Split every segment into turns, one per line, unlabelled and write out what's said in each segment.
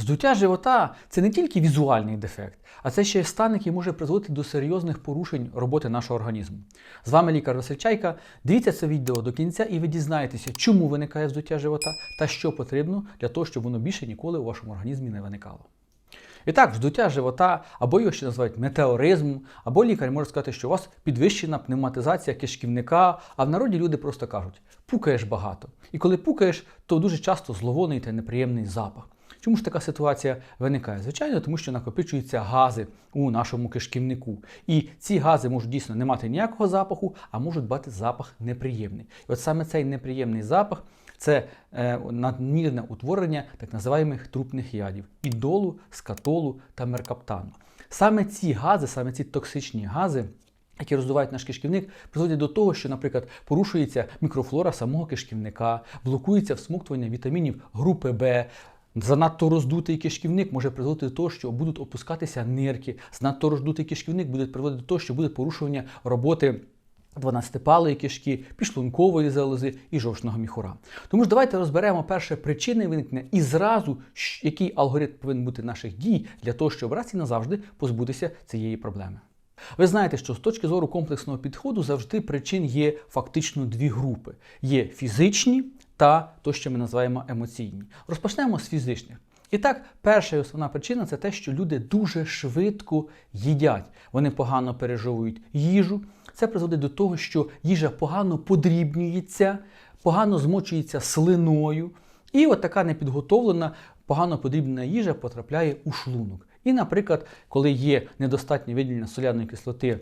Здуття живота це не тільки візуальний дефект, а це ще й стан, який може призводити до серйозних порушень роботи нашого організму. З вами лікар Василь Чайка. Дивіться це відео до кінця, і ви дізнаєтеся, чому виникає здуття живота та що потрібно для того, щоб воно більше ніколи у вашому організмі не виникало. І так, вздуття живота, або його ще називають метеоризмом, або лікар може сказати, що у вас підвищена пневматизація кишківника, а в народі люди просто кажуть, пукаєш багато. І коли пукаєш, то дуже часто зловонний та неприємний запах. Чому ж така ситуація виникає? Звичайно, тому що накопичуються гази у нашому кишківнику. І ці гази можуть дійсно не мати ніякого запаху, а можуть мати запах неприємний. І от саме цей неприємний запах це е, надмірне утворення так називаємих трупних ядів ідолу, скатолу та меркаптану. Саме ці гази, саме ці токсичні гази. Які роздувають наш кишківник, призводять до того, що, наприклад, порушується мікрофлора самого кишківника, блокується всмоктування вітамінів групи Б, Занадто роздутий кишківник може призводити до того, що будуть опускатися нирки. Занадто роздутий кишківник буде приводити до того, що буде порушування роботи 12-палої кишки, підшлункової залози і жовчного міхура. Тому ж давайте розберемо перше причини виникнення і зразу, який алгоритм повинен бути наших дій для того, щоб раз і назавжди позбутися цієї проблеми. Ви знаєте, що з точки зору комплексного підходу завжди причин є фактично дві групи: є фізичні та то, що ми називаємо емоційні. Розпочнемо з фізичних. І так, перша і основна причина це те, що люди дуже швидко їдять. Вони погано пережовують їжу. Це призводить до того, що їжа погано подрібнюється, погано змочується слиною. І от така непідготовлена, погано подрібнена їжа потрапляє у шлунок. І, наприклад, коли є недостатнє виділення соляної кислоти,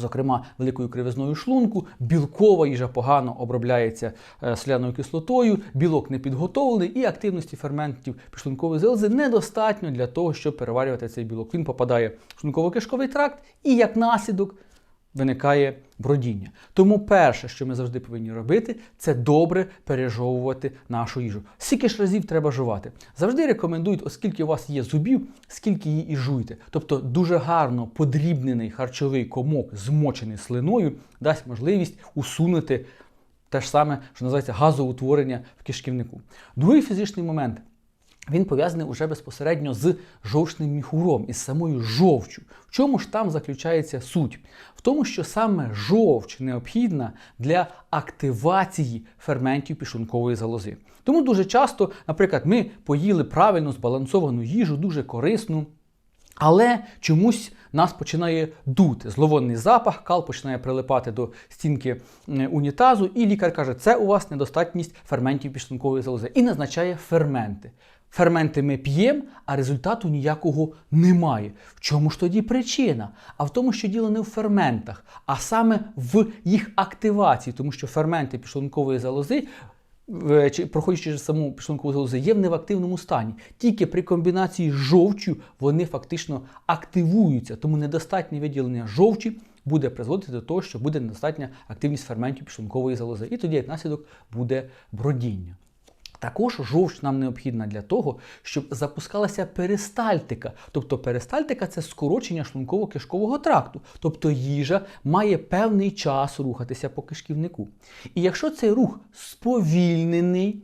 зокрема великою кривизною шлунку, білкова їжа погано обробляється е, соляною кислотою, білок не підготовлений, і активності ферментів підшлункової залози недостатньо для того, щоб переварювати цей білок. Він попадає в шлунково-кишковий тракт, і як наслідок виникає бродіння. Тому перше, що ми завжди повинні робити, це добре пережовувати нашу їжу. Скільки ж разів треба жувати? Завжди рекомендують, оскільки у вас є зубів, скільки її і жуйте. Тобто дуже гарно подрібнений харчовий комок, змочений слиною, дасть можливість усунути те ж саме, що називається газоутворення в кишківнику. Другий фізичний момент. Він пов'язаний уже безпосередньо з жовчним міхуром, із самою жовчю. В чому ж там заключається суть? В тому, що саме жовч необхідна для активації ферментів пішункової залози. Тому дуже часто, наприклад, ми поїли правильно збалансовану їжу, дуже корисну. Але чомусь нас починає дути зловонний запах, кал починає прилипати до стінки унітазу, і лікар каже, це у вас недостатність ферментів підшлункової залози і назначає ферменти. Ферменти ми п'ємо, а результату ніякого немає. В чому ж тоді причина? А в тому, що діло не в ферментах, а саме в їх активації, тому що ферменти підшлункової залози чи проходячи саму підшлункову залозу, є в невактивному стані. Тільки при комбінації з жовчю вони фактично активуються, тому недостатнє виділення жовчі буде призводити до того, що буде недостатня активність ферментів підшлункової залози. І тоді, як наслідок, буде бродіння. Також жовч нам необхідна для того, щоб запускалася перистальтика. Тобто перистальтика це скорочення шлунково-кишкового тракту. Тобто їжа має певний час рухатися по кишківнику. І якщо цей рух сповільнений,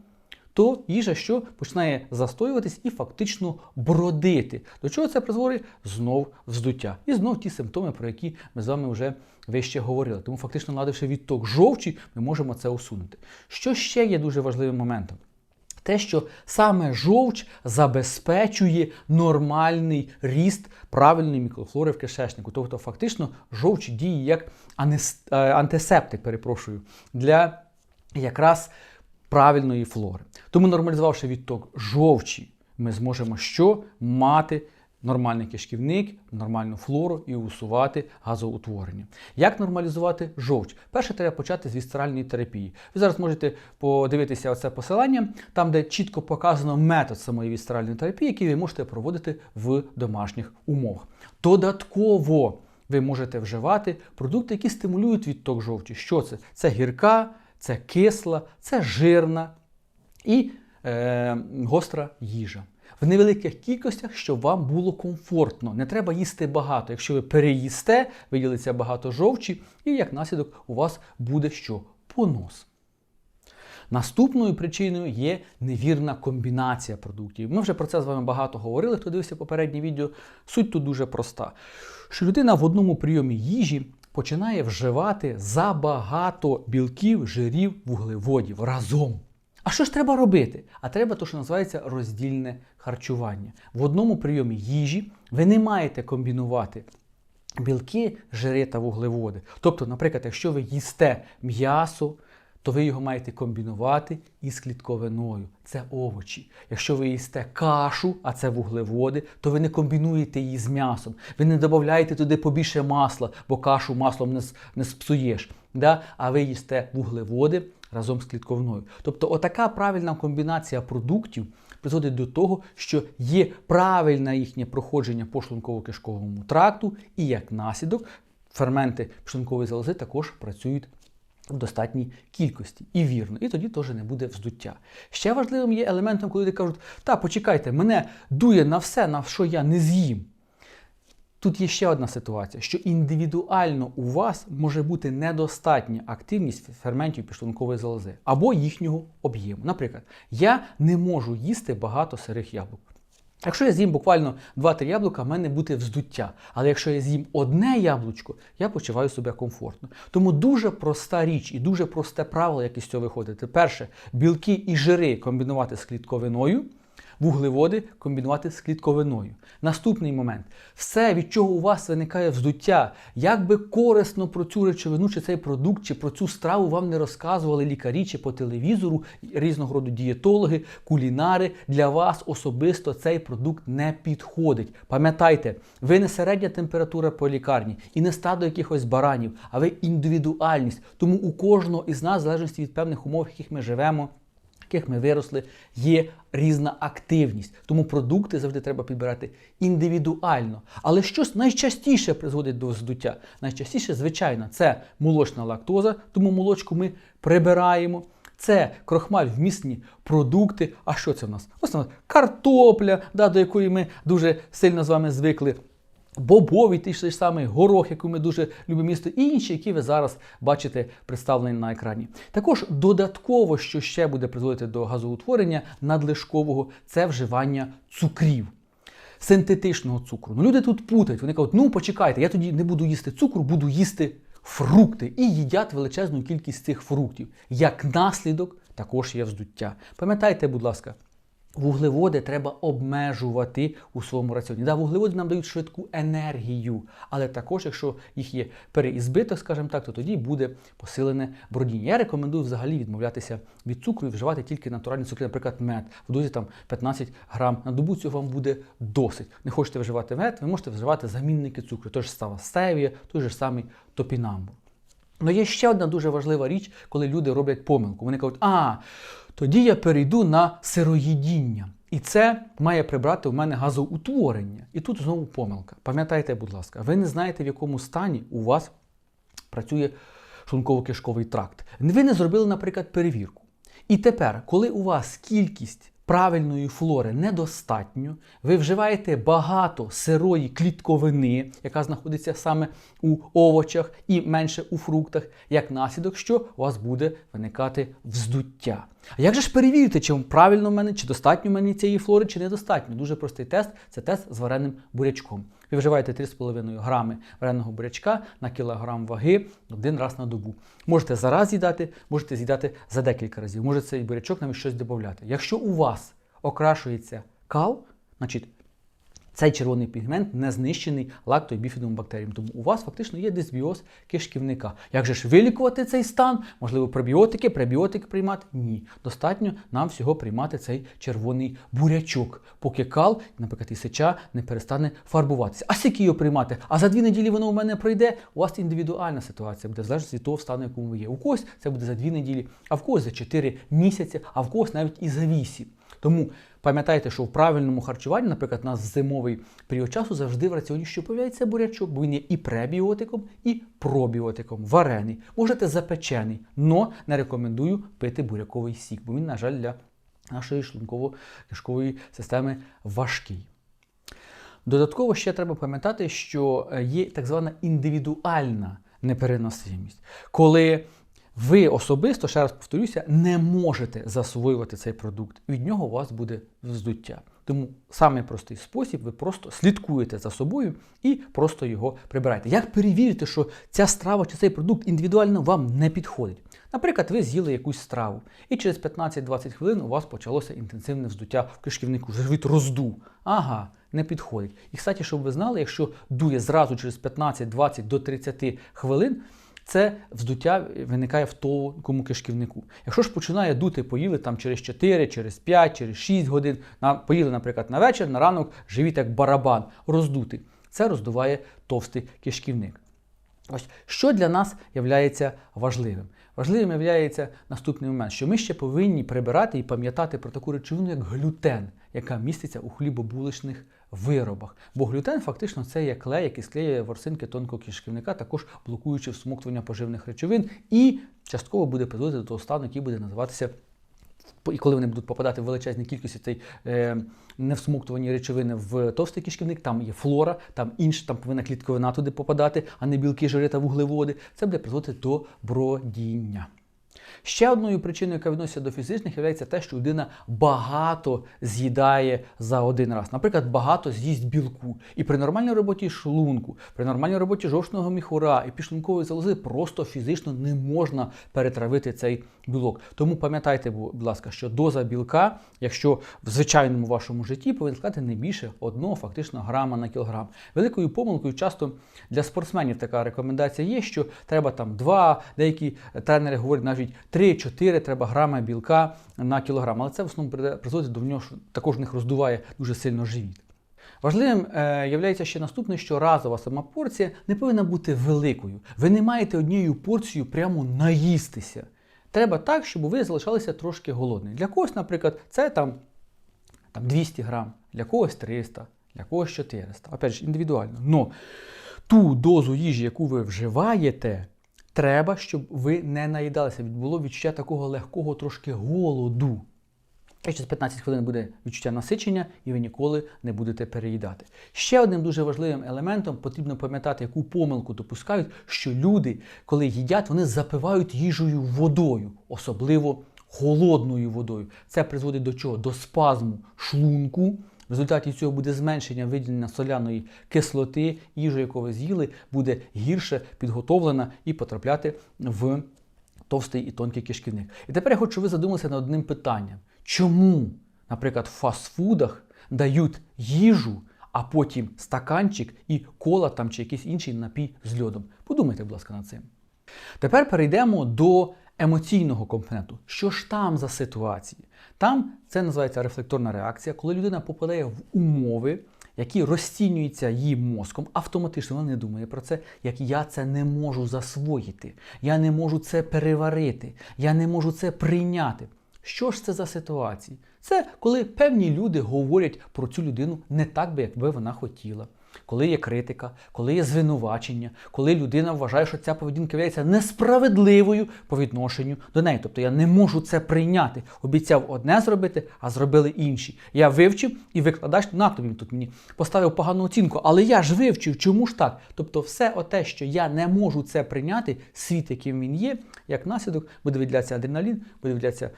то їжа що починає застоюватись і фактично бродити. До чого це призводить? Знов вздуття. І знов ті симптоми, про які ми з вами вже вище говорили. Тому фактично, наладивши відток жовчі, ми можемо це усунути. Що ще є дуже важливим моментом? Те, що саме жовч забезпечує нормальний ріст правильної мікрофлори в кишечнику. Тобто, фактично, жовч діє як е, антисептик, перепрошую, для якраз правильної флори. Тому, нормалізувавши відток жовчі, ми зможемо що мати нормальний кишківник, нормальну флору і усувати газоутворення. Як нормалізувати жовч? Перше, треба почати з вісцеральної терапії. Ви зараз можете подивитися оце посилання, там, де чітко показано метод самої вісцеральної терапії, який ви можете проводити в домашніх умовах. Додатково ви можете вживати продукти, які стимулюють відток жовчі. Що це? Це гірка, це кисла, це жирна і е, гостра їжа. В невеликих кількостях, щоб вам було комфортно. Не треба їсти багато. Якщо ви переїсте, виділиться багато жовчі, і як наслідок у вас буде що? Понос. Наступною причиною є невірна комбінація продуктів. Ми вже про це з вами багато говорили, хто дивився попереднє відео. Суть тут дуже проста. Що людина в одному прийомі їжі починає вживати забагато білків, жирів, вуглеводів разом. А що ж треба робити? А треба те, що називається роздільне харчування. В одному прийомі їжі ви не маєте комбінувати білки, жири та вуглеводи. Тобто, наприклад, якщо ви їсте м'ясо, то ви його маєте комбінувати із клітковиною. Це овочі. Якщо ви їсте кашу, а це вуглеводи, то ви не комбінуєте її з м'ясом. Ви не додаєте туди побільше масла, бо кашу маслом не, не спсуєш. Да? А ви їсте вуглеводи разом з клітковиною. Тобто, отака правильна комбінація продуктів призводить до того, що є правильне їхнє проходження по шлунково-кишковому тракту, і як наслідок ферменти шлункової залози також працюють в достатній кількості і вірно, і тоді теж не буде вздуття. Ще важливим є елементом, коли люди кажуть, та почекайте, мене дує на все, на що я не з'їм. Тут є ще одна ситуація, що індивідуально у вас може бути недостатня активність ферментів підшлункової залози або їхнього об'єму. Наприклад, я не можу їсти багато сирих яблук. Якщо я з'їм буквально 2-3 яблука, в мене буде вздуття. Але якщо я з'їм одне яблучко, я почуваю себе комфортно. Тому дуже проста річ і дуже просте правило, як із цього виходити. Перше, білки і жири комбінувати з клітковиною, вуглеводи комбінувати з клітковиною. Наступний момент. Все, від чого у вас виникає вздуття, як би корисно про цю речовину, чи цей продукт, чи про цю страву вам не розказували лікарі чи по телевізору, різного роду дієтологи, кулінари, для вас особисто цей продукт не підходить. Пам'ятайте, ви не середня температура по лікарні і не стадо якихось баранів, а ви індивідуальність. Тому у кожного із нас, в залежності від певних умов, в яких ми живемо, яких ми виросли, є різна активність. Тому продукти завжди треба підбирати індивідуально. Але щось найчастіше призводить до вздуття? Найчастіше, звичайно, це молочна лактоза, тому молочку ми прибираємо. Це крохмаль вмісні продукти. А що це в нас? Ось картопля, да, до якої ми дуже сильно з вами звикли. Бобовий, той ж самий горох, який ми дуже любимо їсти, і інші, які ви зараз бачите представлені на екрані. Також додатково, що ще буде призводити до газоутворення надлишкового, це вживання цукрів. Синтетичного цукру. Ну, люди тут путають. Вони кажуть, ну почекайте, я тоді не буду їсти цукру, буду їсти фрукти. І їдять величезну кількість цих фруктів. Як наслідок, також є вздуття. Пам'ятайте, будь ласка. Вуглеводи треба обмежувати у своєму раціоні. Да, вуглеводи нам дають швидку енергію, але також, якщо їх є переізбиток, скажімо так, то тоді буде посилене бродіння. Я рекомендую взагалі відмовлятися від цукру і вживати тільки натуральні цукри, наприклад, мед. В дозі там 15 грам на добу цього вам буде досить. Не хочете вживати мед, ви можете вживати замінники цукру. Той ж става стевія, той же самий топінамбур. Ну є ще одна дуже важлива річ, коли люди роблять помилку. Вони кажуть, а тоді я перейду на сироїдіння. І це має прибрати в мене газоутворення. І тут знову помилка. Пам'ятайте, будь ласка, ви не знаєте, в якому стані у вас працює шлунково-кишковий тракт. Ви не зробили, наприклад, перевірку. І тепер, коли у вас кількість правильної флори недостатньо, ви вживаєте багато сирої клітковини, яка знаходиться саме у овочах і менше у фруктах, як наслідок, що у вас буде виникати вздуття. А як же ж перевірити, чи правильно в мене, чи достатньо в мене цієї флори, чи недостатньо? Дуже простий тест це тест з вареним бурячком. Ви вживаєте 3,5 грами вареного бурячка на кілограм ваги один раз на добу. Можете зараз з'їдати, можете з'їдати за декілька разів. Може цей бурячок нам щось додати. Якщо у вас окрашується кал, значить цей червоний пігмент не знищений лактобіфідовим бактеріям. Тому у вас фактично є дисбіоз кишківника. Як же ж вилікувати цей стан? Можливо, пробіотики, пребіотики приймати? Ні. Достатньо нам всього приймати цей червоний бурячок, поки кал, наприклад, і сеча не перестане фарбуватися. А скільки його приймати? А за дві неділі воно у мене пройде. У вас індивідуальна ситуація буде в залежності від того стану, якому ви є. У когось це буде за дві неділі, а в когось за 4 місяці, а в когось навіть і за 8. Тому пам'ятайте, що в правильному харчуванні, наприклад, у нас зимовий період часу завжди в раціоні що появляється бурячок, бо він є і пребіотиком, і пробіотиком, варений. Можете запечений, але не рекомендую пити буряковий сік, бо він, на жаль, для нашої шлунково-кишкової системи важкий. Додатково ще треба пам'ятати, що є так звана індивідуальна непереносимість, коли ви особисто, ще раз повторюся, не можете засвоювати цей продукт. Від нього у вас буде вздуття. Тому самий простий спосіб, ви просто слідкуєте за собою і просто його прибираєте. Як перевірити, що ця страва чи цей продукт індивідуально вам не підходить? Наприклад, ви з'їли якусь страву, і через 15-20 хвилин у вас почалося інтенсивне вздуття в кишківнику, живіт роздув. Ага, не підходить. І, кстати, щоб ви знали, якщо дує зразу через 15, 20 до 30 хвилин, це вздуття виникає в тонкому кишківнику. Якщо ж починає дути, поїли там через 4, через 5, через 6 годин, поїли, наприклад, на вечір, на ранок, живіт як барабан, роздутий. Це роздуває товстий кишківник. Ось що для нас є важливим? Важливим є наступний момент, що ми ще повинні прибирати і пам'ятати про таку речовину, як глютен, яка міститься у хлібобуличних виробах. Бо глютен фактично це є клей, який склеює ворсинки тонкого кишківника, також блокуючи всмоктування поживних речовин, і частково буде призводити до того стану, який буде називатися. І коли вони будуть попадати в величезні кількості цієї е, невсмоктувані речовини в товстий кишківник, там є флора, там інше, там повинна клітковина туди попадати, а не білки, жири та вуглеводи. Це буде призводити до бродіння. Ще одною причиною, яка відноситься до фізичних, є те, що людина багато з'їдає за один раз. Наприклад, багато з'їсть білку. І при нормальній роботі шлунку, при нормальній роботі жовчного міхура і підшлункової залози просто фізично не можна перетравити цей білок. Тому пам'ятайте, будь ласка, що доза білка, якщо в звичайному вашому житті повинна складати не більше одного фактично грама на кілограм. Великою помилкою часто для спортсменів така рекомендація є, що треба там два, деякі тренери говорять навіть 3-4 треба грами білка на кілограм. Але це в основному призводить до нього, що також в них роздуває дуже сильно живіт. Важливим е, є ще наступне, що разова сама порція не повинна бути великою. Ви не маєте однією порцією прямо наїстися. Треба так, щоб ви залишалися трошки голодні. Для когось, наприклад, це там, там 200 грам, для когось 300, для когось 400. Опять ж, індивідуально. Но ту дозу їжі, яку ви вживаєте, треба, щоб ви не наїдалися. Було відчуття такого легкого трошки голоду. І через 15 хвилин буде відчуття насичення, і ви ніколи не будете переїдати. Ще одним дуже важливим елементом потрібно пам'ятати, яку помилку допускають, що люди, коли їдять, вони запивають їжею водою, особливо холодною водою. Це призводить до чого? До спазму шлунку. В результаті цього буде зменшення виділення соляної кислоти, їжу, яку ви з'їли, буде гірше підготовлена і потрапляти в товстий і тонкий кишківник. І тепер я хочу, щоб ви задумалися над одним питанням. Чому, наприклад, в фастфудах дають їжу, а потім стаканчик і кола там чи якийсь інший напій з льодом? Подумайте, будь ласка, над цим. Тепер перейдемо до емоційного компоненту. Що ж там за ситуації? Там це називається рефлекторна реакція, коли людина попадає в умови, які розцінюються її мозком, автоматично вона не думає про це, як я це не можу засвоїти, я не можу це переварити, я не можу це прийняти. Що ж це за ситуації? Це коли певні люди говорять про цю людину не так би, як би вона хотіла. Коли є критика, коли є звинувачення, коли людина вважає, що ця поведінка є несправедливою по відношенню до неї. Тобто я не можу це прийняти. Обіцяв одне зробити, а зробили інші. Я вивчив і викладач на тобі тут мені поставив погану оцінку, але я ж вивчив, чому ж так? Тобто, все те, що я не можу це прийняти, світ, яким він є, як наслідок, буде виділятися адреналін, буде виділятися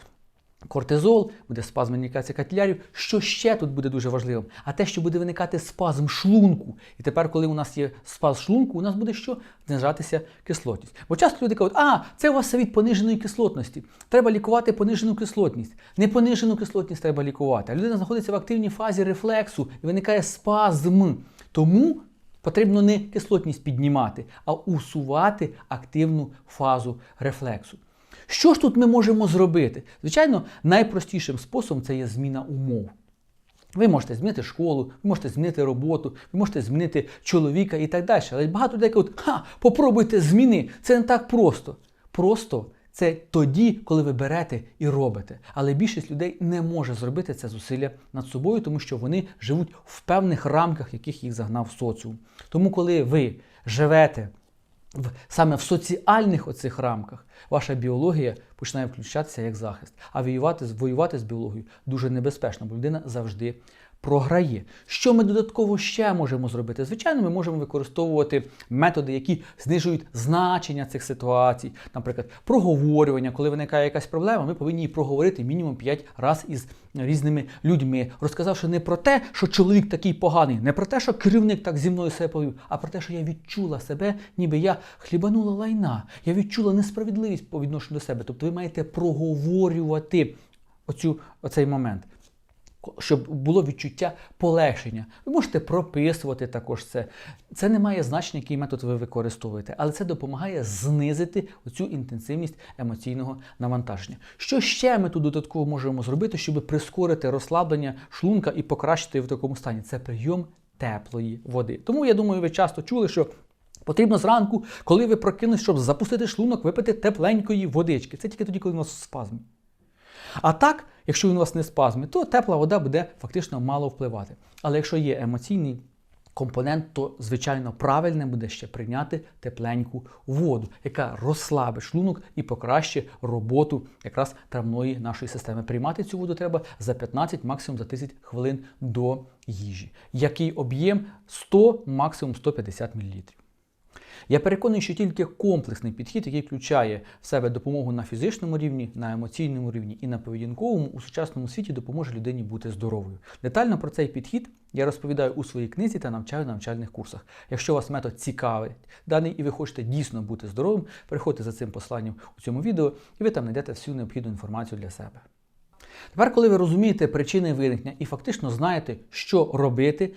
Кортизол, буде спазм інікації капілярів. Що ще тут буде дуже важливим? А те, що буде виникати спазм шлунку. І тепер, коли у нас є спазм шлунку, у нас буде що? Знижатися кислотність. Бо часто люди кажуть, а, це у вас все від пониженої кислотності. Треба лікувати понижену кислотність. Не понижену кислотність треба лікувати. А людина знаходиться в активній фазі рефлексу і виникає спазм. Тому потрібно не кислотність піднімати, а усувати активну фазу рефлексу. Що ж тут ми можемо зробити? Звичайно, найпростішим способом це є зміна умов. Ви можете змінити школу, ви можете змінити роботу, ви можете змінити чоловіка і так далі. Але багато людей кажуть, ха, попробуйте зміни. Це не так просто. Просто це тоді, коли ви берете і робите. Але більшість людей не може зробити це зусилля над собою, тому що вони живуть в певних рамках, яких їх загнав соціум. Тому, коли ви живете в, саме в соціальних оцих рамках ваша біологія починає включатися як захист. А воювати, воювати з біологією дуже небезпечно, бо людина завжди програє. Що ми додатково ще можемо зробити? Звичайно, ми можемо використовувати методи, які знижують значення цих ситуацій. Наприклад, проговорювання, коли виникає якась проблема, ми повинні її проговорити мінімум 5 разів із різними людьми, розказавши не про те, що чоловік такий поганий, не про те, що керівник так зі мною себе повів, а про те, що я відчула себе, ніби я хлібанула лайна, я відчула несправедливість по відношенню до себе. Тобто ви маєте проговорювати оцю, оцей момент. Щоб було відчуття полегшення. Ви можете прописувати також це. Це не має значення, який метод ви використовуєте, але це допомагає знизити оцю інтенсивність емоційного навантаження. Що ще ми тут додатково можемо зробити, щоб прискорити розслаблення шлунка і покращити його в такому стані? Це прийом теплої води. Тому я думаю, ви часто чули, що Потрібно зранку, коли ви прокинулись, щоб запустити шлунок, випити тепленької водички. Це тільки тоді, коли у нас спазм. А так, якщо він у вас не спазми, то тепла вода буде фактично мало впливати. Але якщо є емоційний компонент, то звичайно правильне буде ще прийняти тепленьку воду, яка розслабить шлунок і покращить роботу якраз травної нашої системи. Приймати цю воду треба за 15, максимум за 10 хвилин до їжі. Який об'єм 100, максимум 150 мл. Я переконаний, що тільки комплексний підхід, який включає в себе допомогу на фізичному рівні, на емоційному рівні і на поведінковому, у сучасному світі допоможе людині бути здоровою. Детально про цей підхід я розповідаю у своїй книзі та навчаю на навчальних курсах. Якщо вас метод цікавить даний і ви хочете дійсно бути здоровим, переходьте за цим посланням у цьому відео, і ви там знайдете всю необхідну інформацію для себе. Тепер, коли ви розумієте причини виникнення і фактично знаєте, що робити,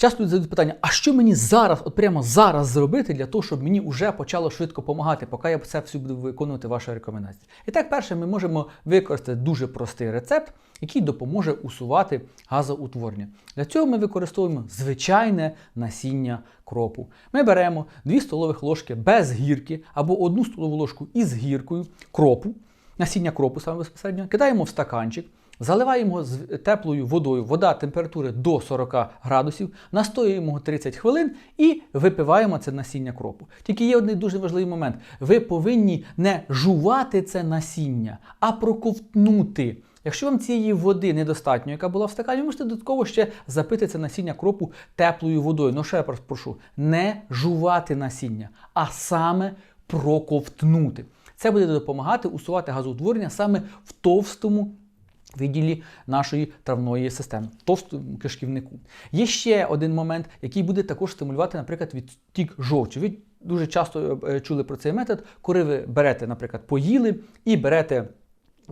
Часто люди задають питання, а що мені зараз, от прямо зараз зробити для того, щоб мені вже почало швидко допомагати, поки я це все буду виконувати ваші рекомендації. І так, перше, ми можемо використати дуже простий рецепт, який допоможе усувати газоутворення. Для цього ми використовуємо звичайне насіння кропу. Ми беремо 2 столових ложки без гірки або 1 столову ложку із гіркою кропу, насіння кропу саме безпосередньо, кидаємо в стаканчик. Заливаємо з теплою водою, вода температури до 40 градусів, настоюємо 30 хвилин і випиваємо це насіння кропу. Тільки є один дуже важливий момент. Ви повинні не жувати це насіння, а проковтнути. Якщо вам цієї води недостатньо, яка була в стакані, ви можете додатково ще запити це насіння кропу теплою водою. Ну ще я прошу, не жувати насіння, а саме проковтнути. Це буде допомагати усувати газоутворення саме в товстому відділі нашої травної системи, товсту кишківнику. Є ще один момент, який буде також стимулювати, наприклад, відтік жовчі. Ви дуже часто е, чули про цей метод, коли ви берете, наприклад, поїли і берете.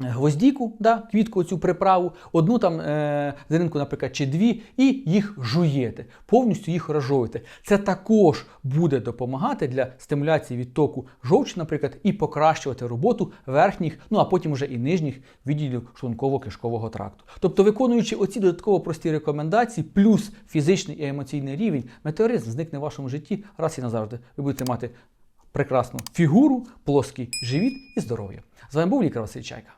Гвоздіку, да, квітку цю приправу, одну там е, зеринку, наприклад, чи дві, і їх жуєте, повністю їх розжовуєте. Це також буде допомагати для стимуляції відтоку жовчі, наприклад, і покращувати роботу верхніх, ну а потім вже і нижніх відділів шлунково-кишкового тракту. Тобто, виконуючи оці додатково прості рекомендації, плюс фізичний і емоційний рівень, метеоризм зникне в вашому житті раз і назавжди. Ви будете мати прекрасну фігуру, плоский живіт і здоров'я. З вами був лікар Василь Чайка.